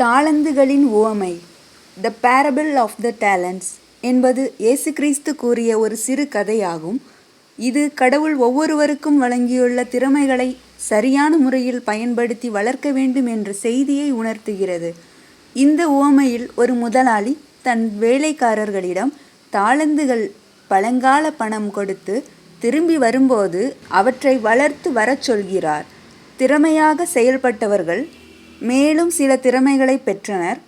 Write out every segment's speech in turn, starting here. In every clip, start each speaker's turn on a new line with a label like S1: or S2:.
S1: தாளந்துகளின் உவமை the parable of the talents என்பது இயேசு கிறிஸ்து கூறிய ஒரு சிறு கதையாகும். இது கடவுள் ஒவ்வொருவருக்கும் வழங்கியுள்ள திறமைகளை சரியான முறையில் பயன்படுத்தி வளர்க்க வேண்டும் என்ற செய்தியை உணர்த்துகிறது. இந்த உவமையில் ஒரு முதலாளி தன் வேலைக்காரர்களிடம் தாளந்துகள் பழங்கால பணம் கொடுத்து திரும்பி வரும்போது அவற்றை வளர்த்து வரச் சொல்கிறார். திறமையாக செயல்பட்டவர்கள் மேலும் சில திறமைகளை பெற்றனர்.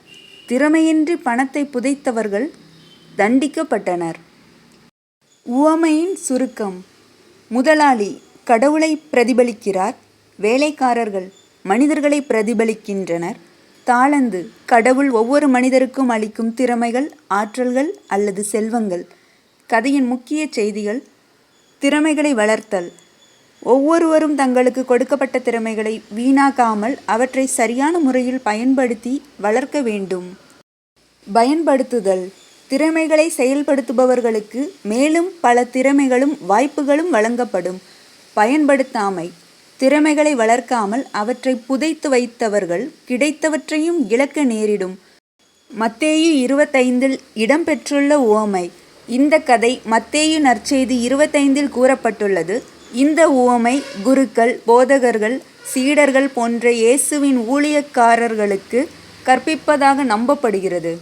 S1: திறமையின்றி பணத்தை புதைத்தவர்கள் தண்டிக்கப்பட்டனர். உவமையின் சுருக்கம். முதலாளி கடவுளை பிரதிபலிக்கிறார். வேலைக்காரர்கள் மனிதர்களை பிரதிபலிக்கின்றனர். தாளந்து கடவுள் ஒவ்வொரு மனிதருக்கும் அளிக்கும் திறமைகள் ஆற்றல்கள் அல்லது செல்வங்கள். கதையின் முக்கிய செய்திகள் திறமைகளை வளர்த்தல். ஒவ்வொருவரும் தங்களுக்கு கொடுக்கப்பட்ட திறமைகளை வீணாக்காமல் அவற்றை சரியான முறையில் பயன்படுத்தி வளர்க்க வேண்டும். பயன்படுத்துதல். திறமைகளை செயல்படுத்துபவர்களுக்கு மேலும் பல திறமைகளும் வாய்ப்புகளும் வழங்கப்படும். பயன்படுத்தாமை. திறமைகளை வளர்க்காமல் அவற்றை புதைத்து வைத்தவர்கள் கிடைத்தவற்றையும் இழக்க நேரிடும். மத்தேயு இருபத்தைந்தில் இடம்பெற்றுள்ள ஓமை. இந்த கதை மத்தேயு நற்செய்தி இருபத்தைந்தில் கூறப்பட்டுள்ளது. இந்த உவமை குருக்கள் போதகர்கள் சீடர்கள் போன்ற இயேசுவின் ஊழியக்காரர்களுக்கு கற்பிப்பதாக நம்பப்படுகிறது.